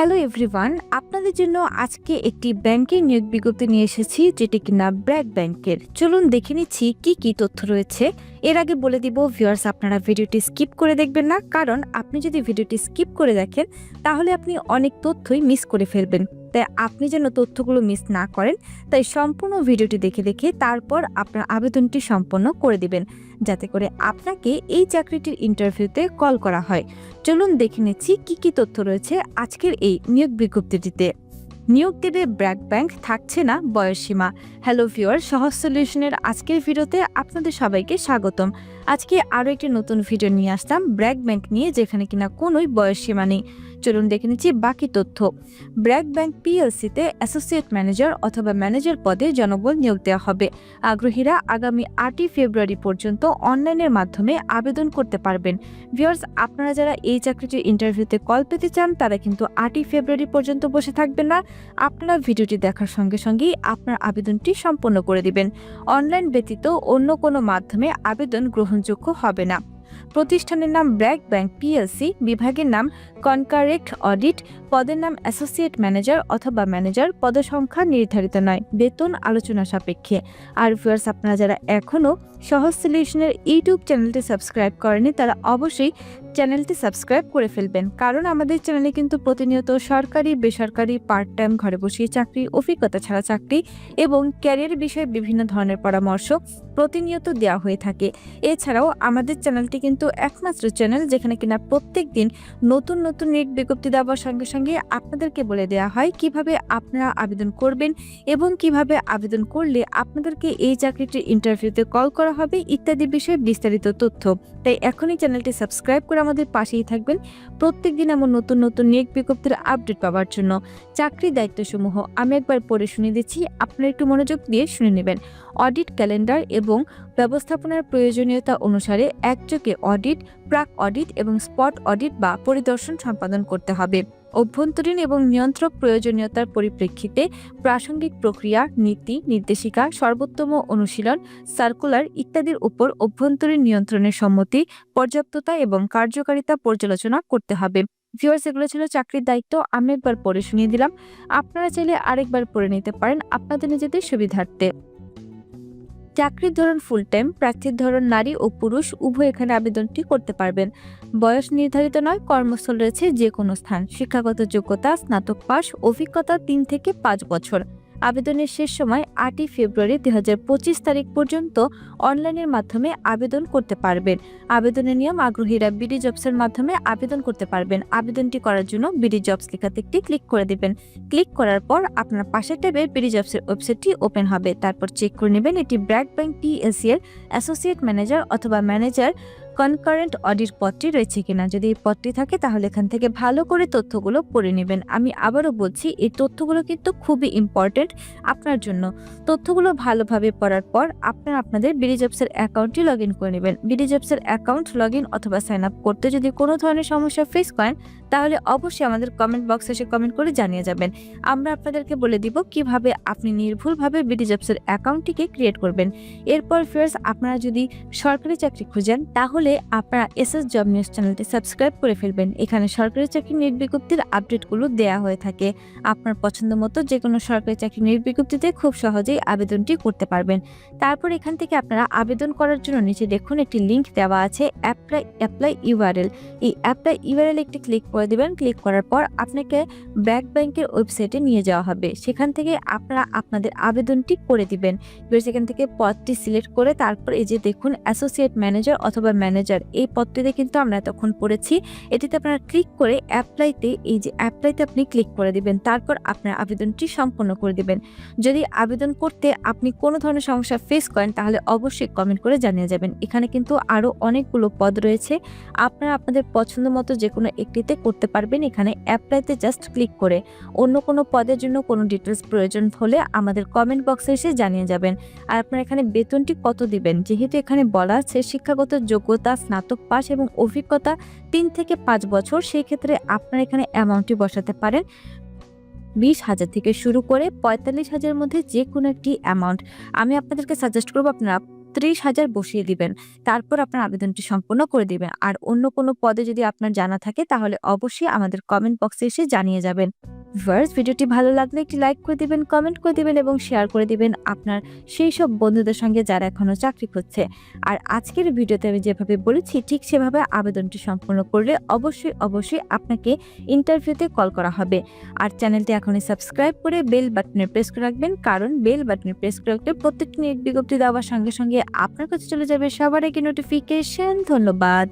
Hello everyone, আপনাদের জন্য আজকে একটি ব্যাংকের নিয়োগ বিজ্ঞপ্তি নিয়ে এসেছি, যেটি কিনা ব্র্যাক ব্যাংকের। চলুন দেখে নিচ্ছি কি কি তথ্য রয়েছে। এর আগে বলে দিব, ভিউয়ার্স, আপনারা ভিডিওটি স্কিপ করে দেখবেন না, কারণ আপনি যদি ভিডিওটি স্কিপ করে দেখেন, তাহলে আপনি অনেক তথ্যই মিস করে ফেলবেন। তাই আপনি যেন তথ্যগুলো মিস না করেন, তাই সম্পূর্ণ ভিডিওটি দেখে দেখে তারপর আপনার আবেদনটি সম্পন্ন করে দিবেন, যাতে করে আপনাকে এই চাকরিটির ইন্টারভিউতে কল করা হয়। চলুন দেখে নিচ্ছি কী কী তথ্য রয়েছে আজকের এই নিয়োগ বিজ্ঞপ্তিটিতে। নিয়োগ দেবে ব্র্যাক ব্যাংক থাকছে না বয়সসীমা। হ্যালো ভিওর সহজ সলিউশনের আজকের ভিডিওতে আপনাদের সবাইকে স্বাগতম। আজকে আরও একটি নতুন ভিডিও নিয়ে আসলাম ব্র্যাক ব্যাংক নিয়ে, যেখানে কিনা কোনোই বয়সসীমা নেই। চলুন দেখে নিচ্ছি বাকি তথ্য। ব্র্যাক ব্যাংক পিএলসিতে অ্যাসোসিয়েট ম্যানেজার অথবা ম্যানেজার পদে জনবল নিয়োগ দেওয়া হবে। আগ্রহীরা আগামী আটই ফেব্রুয়ারি পর্যন্ত অনলাইনের মাধ্যমে আবেদন করতে পারবেন। ভিউয়ার্স আপনারা যারা এই চাকরিটির ইন্টারভিউতে কল পেতে চান, তারা কিন্তু আটই ফেব্রুয়ারি পর্যন্ত বসে থাকবেন না। আপনারা ভিডিওটি দেখার সঙ্গে সঙ্গেই আপনার আবেদনটি সম্পন্ন করে দিবেন। অনলাইন ব্যতীত অন্য কোনো মাধ্যমে আবেদন গ্রহণযোগ্য হবে না। প্রতিষ্ঠানের নাম ব্র্যাক ব্যাংক পিএলসি, বিভাগের নাম কনকারেক্ট অডিট, পদের নাম অ্যাসোসিয়েট ম্যানেজার অথবা ম্যানেজার পদসংখ্যা নির্ধারিত নয়। বেতন আলোচনা সাপেক্ষে। আর ভিউয়ার্স, আপনারা যারা এখনও সহজ সলিউশনের ইউটিউব চ্যানেলটি সাবস্ক্রাইব করেনি তারা অবশ্যই চ্যানেলটি সাবস্ক্রাইব করে ফেলবেন। কারণ আমাদের চ্যানেলে কিন্তু প্রতিনিয়ত সরকারি, বেসরকারি পার্ট টাইম ঘরে বসিয়ে চাকরি, অভিজ্ঞতা ছাড়া চাকরি এবং ক্যারিয়ার বিষয়ে বিভিন্ন ধরনের পরামর্শ প্রতিনিয়ত দেওয়া হয়ে থাকে। এছাড়াও আমাদের চ্যানেলটি কিন্তু একমাত্র চ্যানেল যেখানে কিনা প্রত্যেক দিন নতুন নতুন নিয়োগ বিজ্ঞপ্তি দেওয়ার সঙ্গে সঙ্গে আপনাদেরকে বলে দেওয়া হয় কীভাবে আপনারা আবেদন করবেন এবং কীভাবে আবেদন করলে আপনাদেরকে এই চাকরিটির ইন্টারভিউতে কল করা হবে ইত্যাদি বিষয়ে বিস্তারিত তথ্য। তাই এখনই চ্যানেলটি সাবস্ক্রাইব করে আমাদের পাশেই থাকবেন। প্রত্যেক দিন এমন নতুন নতুন নিয়োগ বিজ্ঞপ্তির আপডেট পাওয়ার জন্য চাকরি দায়িত্বসমূহ আমি একবার পড়ে শুনে দিচ্ছি, আপনারা একটু মনোযোগ দিয়ে শুনে নেবেন। অডিট ক্যালেন্ডার এবং ব্যবস্থাপনার প্রয়োজনীয়তা অনুসারে একযোগে অডিট, প্রাক অডিট এবং স্পট অডিট বা পরিদর্শন সম্পাদন করতে হবে। অভ্যন্তরীণ এবং নিয়ন্ত্রক প্রয়োজনীয়তার পরিপ্রেক্ষিতে প্রাসঙ্গিক প্রক্রিয়া, নীতি, নির্দেশিকা, সর্বোত্তম অনুশীলন সার্কুলার ইত্যাদির উপর অভ্যন্তরীণ নিয়ন্ত্রণের সম্মতি, পর্যাপ্ততা এবং কার্যকারিতা পর্যালোচনা করতে হবে। ভিউয়ার্স এগুলো ছিল চাকরির দায়িত্ব, আমি একবার পড়ে শুনিয়ে দিলাম। আপনারা চাইলে আরেকবার পড়ে নিতে পারেন আপনাদের নিজেদের সুবিধার্থে। চাকরির ধরন ফুল টাইম প্রার্থীর ধরন নারী ও পুরুষ, উভয় এখানে আবেদনটি করতে পারবেন। বয়স নির্ধারিত নয়, কর্মস্থল রয়েছে যে কোনো স্থান। শিক্ষাগত যোগ্যতা, স্নাতক পাস অভিজ্ঞতা তিন থেকে পাঁচ বছর। আবেদনের শেষ সময় আটই ফেব্রুয়ারি দু হাজার পঁচিশ তারিখ পর্যন্ত অনলাইনের মাধ্যমে আবেদন করতে পারবেন। আবেদনের নিয়ম আগ্রহীরা বিডি জবসের মাধ্যমে আবেদন করতে পারবেন। আবেদনটি করার জন্য বিডি জবস লেখাতে একটি ক্লিক করে দেবেন। ক্লিক করার পর আপনার পাশের ট্যাবে বিডি জবসের ওয়েবসাইটটি ওপেন হবে। তারপর চেক করে নেবেন এটি ব্র্যাক ব্যাংক টিএসসি এর অ্যাসোসিয়েট ম্যানেজার অথবা ম্যানেজার কনকারেন্ট অডিট পদটি রয়েছে কিনা? যদি এই পদটি থাকে, তাহলে এখান থেকে ভালো করে তথ্যগুলো পড়ে নেবেন। আমি আবারও বলছি, এই তথ্যগুলো কিন্তু খুবই ইম্পর্টেন্ট আপনার জন্য। তথ্যগুলো ভালোভাবে পড়ার পর আপনারা আপনাদের বিডি জবসের অ্যাকাউন্টটি লগ ইন করে নেবেন। বিডি জবসের অ্যাকাউন্ট লগ ইন অথবা সাইন আপ করতে যদি কোনো ধরনের সমস্যা ফেস করেন, তাহলে অবশ্যই আমাদের কমেন্ট বক্সে এসে কমেন্ট করে জানিয়ে যাবেন। আমরা আপনাদেরকে বলে দিব কীভাবে আপনি নির্ভুলভাবে বিডি জবসের অ্যাকাউন্টটিকে ক্রিয়েট করবেন। এরপর ফিয়ার্স আপনারা যদি সরকারি চাকরি খুঁজেন, তাহলে আপনারা এস এস জব নিউজ চ্যানেলটি সাবস্ক্রাইব করে ফেলবেন। এখানে সরকারি চাকরি নিয়োগ বিজ্ঞপ্তির আপডেটগুলো দেওয়া হয়ে থাকে। আপনার পছন্দ মতো যে কোনো সরকারি চাকরি নিয়োগ বিজ্ঞপ্তিতে খুব সহজেই আবেদনটি করতে পারবেন। তারপর এখান থেকে আপনারা আবেদন করার জন্য নিচে দেখুন একটি লিঙ্ক দেওয়া আছে, অ্যাপ্লাই অ্যাপ্লাই ইউআরএল। এই অ্যাপ্লাই ইউআরএল একটি ক্লিক করে দিবেন। ক্লিক করার পর আপনাকে ব্যাক ব্যাংকের ওয়েবসাইটে নিয়ে যাওয়া হবে। সেখান থেকে আপনারা আপনাদের আবেদনটি করে দিবেন। এবার সেখান থেকে পদটি সিলেক্ট করে তারপর এই যে দেখুন অ্যাসোসিয়েট ম্যানেজার অথবা ম্যানেজার এই পদটিতে কিন্তু আমরা এতক্ষণ পড়েছি। এটিতে আপনারা ক্লিক করে অ্যাপ্লাইতে এই যে অ্যাপ্লাইতে আপনি ক্লিক করে দিবেন, তারপর আপনার আবেদনটি সম্পন্ন করে দিবেন। যদি আবেদন করতে আপনি কোনো ধরনের সমস্যা ফেস করেন, তাহলে অবশ্যই কমেন্ট করে জানিয়ে যাবেন। এখানে কিন্তু আরও অনেকগুলো পদ রয়েছে। আপনারা আপনাদের পছন্দ মতো যে কোনো একটিতে করতে পারবেন। এখানে অ্যাপ্লাইতে জাস্ট ক্লিক করে অন্য কোনো পদের জন্য কোনো ডিটেলস প্রয়োজন হলে আমাদের কমেন্ট বক্সে এসে জানিয়ে যাবেন। আর আপনারা এখানে বেতনটি কত দিবেন? যেহেতু এখানে বলা আছে শিক্ষাগত যোগ্যতা স্নাতক পাস এবং অভিজ্ঞতা তিন থেকে পাঁচ বছর, সেই ক্ষেত্রে আপনার এখানে অ্যামাউন্টটি বসাতে পারেন। বিশ হাজার থেকে শুরু করে পঁয়তাল্লিশ হাজারের মধ্যে যে কোনো একটি অ্যামাউন্ট আমি আপনাদেরকে সাজেস্ট করব, আপনারা ত্রিশ হাজার বসিয়ে দিবেন। তারপর আপনার আবেদনটি সম্পূর্ণ করে দিবেন। আর অন্য কোনো পদে যদি আপনার জানা থাকে, তাহলে অবশ্যই আমাদের কমেন্ট বক্সে এসে জানিয়ে যাবেন। ভিউয়ার্স ভিডিওটি ভালো লাগলে একটি লাইক করে দিবেন, কমেন্ট করে দিবেন এবং শেয়ার করে দিবেন আপনার সেই সব বন্ধুদের সঙ্গে যারা এখনও চাকরি করছে আর আজকের ভিডিওতে আমি যেভাবে বলেছি, ঠিক সেভাবে আবেদনটি সম্পূর্ণ করলে অবশ্যই অবশ্যই আপনাকে ইন্টারভিউতে কল করা হবে। আর চ্যানেলটি এখনই সাবস্ক্রাইব করে বেল বাটনে প্রেস করে রাখবেন, কারণ বেল বাটনে প্রেস করে রাখলে প্রত্যেকটি বিজ্ঞপ্তি দেওয়ার সঙ্গে সঙ্গে আপনার কাছে চলে যাবে সবার আগে নোটিফিকেশন ধন্যবাদ।